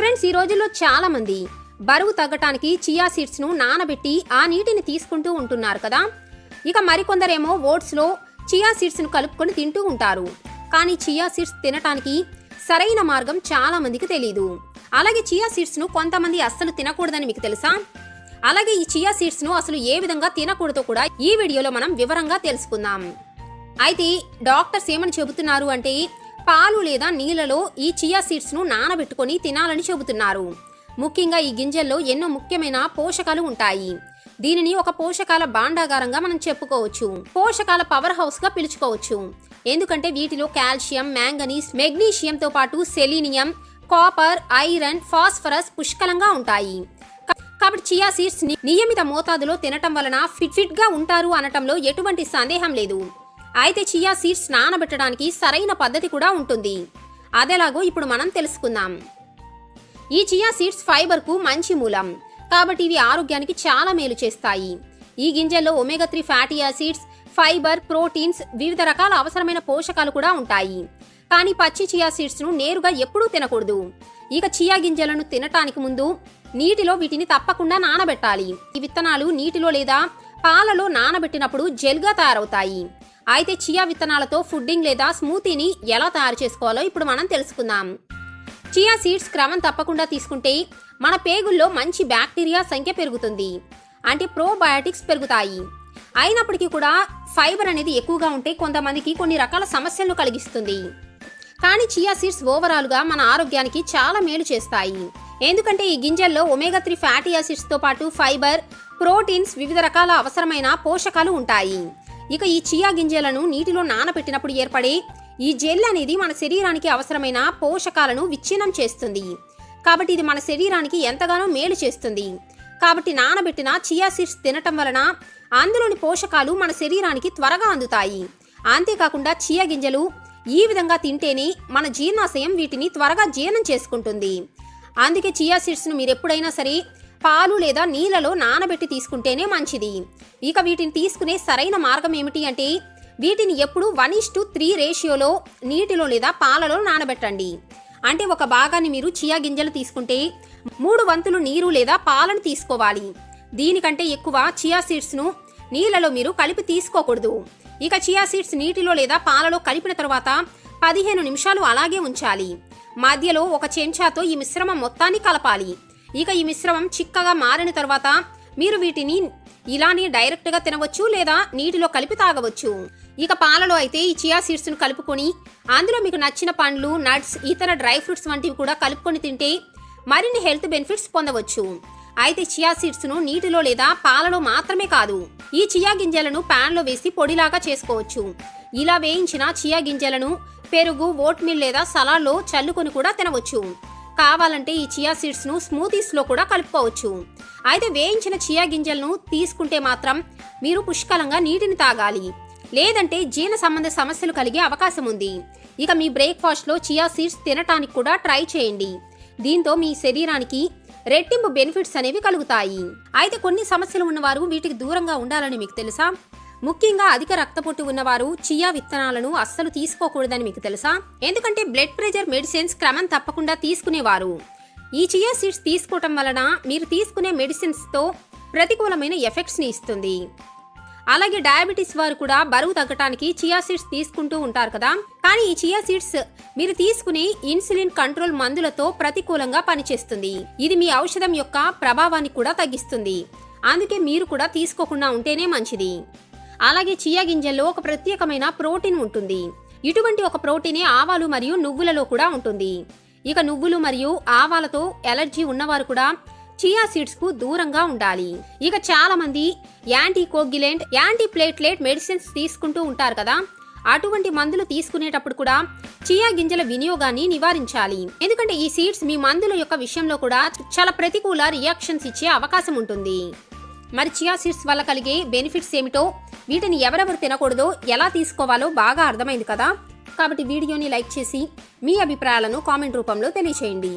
Friends ఈ రోజుల్లో చాలా మంది బరువు తగ్గటానికి చియా సీడ్స్ను నానబెట్టి ఆ నీటిని తీసుకుంటూ ఉంటున్నారు కదా. ఇక మరికొందరేమో ఓట్స్లో చియా సీడ్స్ను కలుపుకొని తింటూ ఉంటారు. కానీ చియా సీడ్స్ తినటానికి సరైన మార్గం చాలా మందికి తెలియదు అలాగే చియా సీడ్స్ను కొంతమంది అస్సలు తినకూడదని మీకు తెలుసా? అలాగే ఈ చియా సీడ్స్ను అసలు ఏ విధంగా తినకూడదో కూడా ఈ వీడియోలో మనం వివరంగా తెలుసుకుందాం. అయితే డాక్టర్స్ ఏమని చెబుతున్నారు అంటే పాలు లేదా నీళ్ళలో ఈ చియా సీడ్స్ను నానబెట్టుకొని తినాలని చెబుతున్నారు. ముఖ్యంగా ఈ గింజల్లో ఎన్నో ముఖ్యమైన పోషకాలు ఉంటాయి. దీనిని ఒక పోషకాల భాండాగారంగా మనం చెప్పుకోవచ్చు. పోషకాల పవర్ హౌస్గా పిలుచుకోవచ్చు. ఎందుకంటే వీటిలో కాల్షియం మ్యాంగనీస్ మెగ్నీషియంతో పాటు సెలీనియం కాపర్ ఐరన్ ఫాస్ఫరస్ పుష్కలంగా ఉంటాయి. కాబట్టి చియా సీడ్స్ని నియమిత మోతాదులో తినటం వలన ఫిట్ ఫిట్గా ఉంటారు అనటంలో ఎటువంటి సందేహం లేదు. అయితే చియా సీడ్స్ నానబెట్టడానికి సరైన పద్ధతి కూడా ఉంటుంది. అదేలాగో ఇప్పుడు మనం తెలుసుకుందాం. ఈ చియా సీడ్స్ ఫైబర్కు మంచి మూలం. కాబట్టి ఇవి ఆరోగ్యానికి చాలా మేలు చేస్తాయి. ఈ గింజల్లో omega three fatty acids fibre proteins వివిధ రకాల అవసరమైన పోషకాలు కూడా ఉంటాయి. కానీ పచ్చి చియా సీడ్స్ను నేరుగా ఎప్పుడూ తినకూడదు. ఇక చియా గింజలను తినటానికి ముందు నీటిలో వీటిని తప్పకుండా నానబెట్టాలి. ఈ విత్తనాలు నీటిలో లేదా పాలలో నానబెట్టినప్పుడు జెల్గా తయారవుతాయి. అయితే చియా విత్తనాలతో ఫుడ్డింగ్ లేదా స్మూతీని ఎలా తయారు చేసుకోవాలో ఇప్పుడు మనం తెలుసుకుందాం. చియా సీడ్స్ క్రమం తప్పకుండా తీసుకుంటే మన పేగుల్లో మంచి బ్యాక్టీరియా సంఖ్య పెరుగుతుంది. అంటే ప్రోబయాటిక్స్ పెరుగుతాయి. అయినప్పటికీ కూడా ఫైబర్ అనేది ఎక్కువగా ఉంటే కొంతమందికి కొన్ని రకాల సమస్యలను కలిగిస్తుంది. కానీ చియా సీడ్స్ ఓవరాల్గా మన ఆరోగ్యానికి చాలా మేలు చేస్తాయి. ఎందుకంటే ఈ గింజల్లో ఒమేగా త్రీ ఫ్యాటీ యాసిడ్స్తో పాటు ఫైబర్ ప్రోటీన్స్ వివిధ రకాల అవసరమైన పోషకాలు ఉంటాయి. ఇక ఈ చియా గింజలను నీటిలో నానబెట్టినప్పుడు ఏర్పడే ఈ జెల్ అనేది మన శరీరానికి అవసరమైన పోషకాలను విచ్ఛిన్నం చేస్తుంది. కాబట్టి ఇది మన శరీరానికి ఎంతగానో మేలు చేస్తుంది. కాబట్టి నానబెట్టిన చియా సీడ్స్ తినటం వలన అందులోని పోషకాలు మన శరీరానికి త్వరగా అందుతాయి. అంతేకాకుండా చియా గింజలు ఈ విధంగా తింటేనే మన జీర్ణాశయం వీటిని త్వరగా జీర్ణం చేసుకుంటుంది. అందుకే చియా సీడ్స్ను మీరు ఎప్పుడైనా సరే పాలు లేదా నీళ్ళలో నానబెట్టి తీసుకుంటేనే మంచిది. ఇక వీటిని తీసుకునే సరైన మార్గం ఏమిటి అంటే వీటిని ఎప్పుడు వన్ ఇస్ టు త్రీ రేషియోలో నీటిలో లేదా పాలలో నానబెట్టండి. అంటే ఒక భాగాన్ని మీరు చియా గింజలు తీసుకుంటే మూడు వంతులు నీరు లేదా పాలను తీసుకోవాలి. దీనికంటే ఎక్కువ చియా సీడ్స్ను నీళ్ళలో మీరు కలిపి తీసుకోకూడదు. ఇక చియా సీడ్స్ నీటిలో లేదా పాలలో కలిపిన తర్వాత పదిహేను నిమిషాలు అలాగే ఉంచాలి. మధ్యలో ఒక చెంచాతో ఈ మిశ్రమం మొత్తాన్ని కలపాలి. ఇక ఈ మిశ్రమం చిక్కగా మారిన తర్వాత మీరు వీటిని ఇలానే డైరెక్ట్గా తినవచ్చు లేదా నీటిలో కలిపి తాగవచ్చు. ఇక పాలలో అయితే ఈ చియా సీడ్స్ను కలుపుకొని అందులో మీకు నచ్చిన పండ్లు నట్స్ ఇతర డ్రై ఫ్రూట్స్ వంటివి కూడా కలుపుకొని తింటే మరిన్ని హెల్త్ బెనిఫిట్స్ పొందవచ్చు. అయితే చియా సీడ్స్ను నీటిలో లేదా పాలలో మాత్రమే కాదు ఈ చియా గింజలను పాన్లో వేసి పొడిలాగా చేసుకోవచ్చు. ఇలా వేయించిన చియా గింజలను పెరుగు ఓట్మీల్ లేదా సలాడ్లో చల్లుకొని కూడా తినవచ్చు. కావాలంటే ఈ చియా సీడ్స్ను స్మూతీస్లో కూడా కలుపుకోవచ్చు. అయితే వేయించిన చియా గింజలను తీసుకుంటే మాత్రం మీరు పుష్కలంగా నీటిని తాగాలి. లేదంటే జీర్ణ సంబంధ సమస్యలు కలిగే అవకాశం ఉంది. ఇక మీ బ్రేక్ఫాస్ట్లో చియా సీడ్స్ తినటానికి కూడా ట్రై చేయండి. దీంతో మీ శరీరానికి రెట్టింపు బెనిఫిట్స్ అనేవి కలుగుతాయి. అయితే కొన్ని సమస్యలు ఉన్నవారు వీటికి దూరంగా ఉండాలని మీకు తెలుసా? ముఖ్యంగా అధిక రక్తపోటు ఉన్నవారు చియా విత్తనాలను అస్సలు తీసుకోకూడదని మీకు తెలుసా? ఎందుకంటే బ్లడ్ ప్రెషర్ మెడిసిన్స్ క్రమం తప్పకుండా తీసుకునేవారు. ఈ చియా సీడ్స్ తీసుకోవటం వలన మీరు తీసుకునే మెడిసిన్స్తో ప్రతికూలమైన ఎఫెక్ట్స్ని ఇస్తుంది. అలాగే డయాబెటీస్ వారు కూడా బరువు తగ్గటానికి చియా సీడ్స్ తీసుకుంటూ ఉంటారు కదా? కానీ ఈ చియా సీడ్స్ మీరు తీసుకునే ఇన్సులిన్ కంట్రోల్ మందులతో ప్రతికూలంగా పనిచేస్తుంది. ఇది మీ ఔషధం యొక్క ప్రభావాన్ని కూడా తగ్గిస్తుంది. అందుకే మీరు కూడా తీసుకోకుండా ఉంటేనే మంచిది. అలాగే చియా గింజల్లో ఒక ప్రత్యేకమైన ప్రోటీన్ ఉంటుంది. ఇటువంటి ఒక ప్రోటీనే ఆవాలు మరియు నువ్వులలో కూడా ఉంటుంది. ఇక నువ్వులు మరియు ఆవాలతో ఎలర్జీ ఉన్నవారు కూడా చియా సీడ్స్కు దూరంగా ఉండాలి. ఇక చాలా మంది anti coagulant anti platelet medicines తీసుకుంటూ ఉంటారు కదా. అటువంటి మందులు తీసుకునేటప్పుడు కూడా చియా గింజల వినియోగాన్ని నివారించాలి. ఎందుకంటే ఈ సీడ్స్ మీ మందుల యొక్క విషయంలో కూడా చాలా ప్రతికూల రియాక్షన్స్ ఇచ్చే అవకాశం ఉంటుంది. మరి చియా సీడ్స్ వల్ల కలిగే బెనిఫిట్స్ ఏమిటో వీటిని ఎవరెవరు తినకూడదో ఎలా తీసుకోవాలో బాగా అర్థమైంది కదా. కాబట్టి వీడియోని లైక్ చేసి మీ అభిప్రాయాలను కామెంట్ రూపంలో తెలియచేయండి.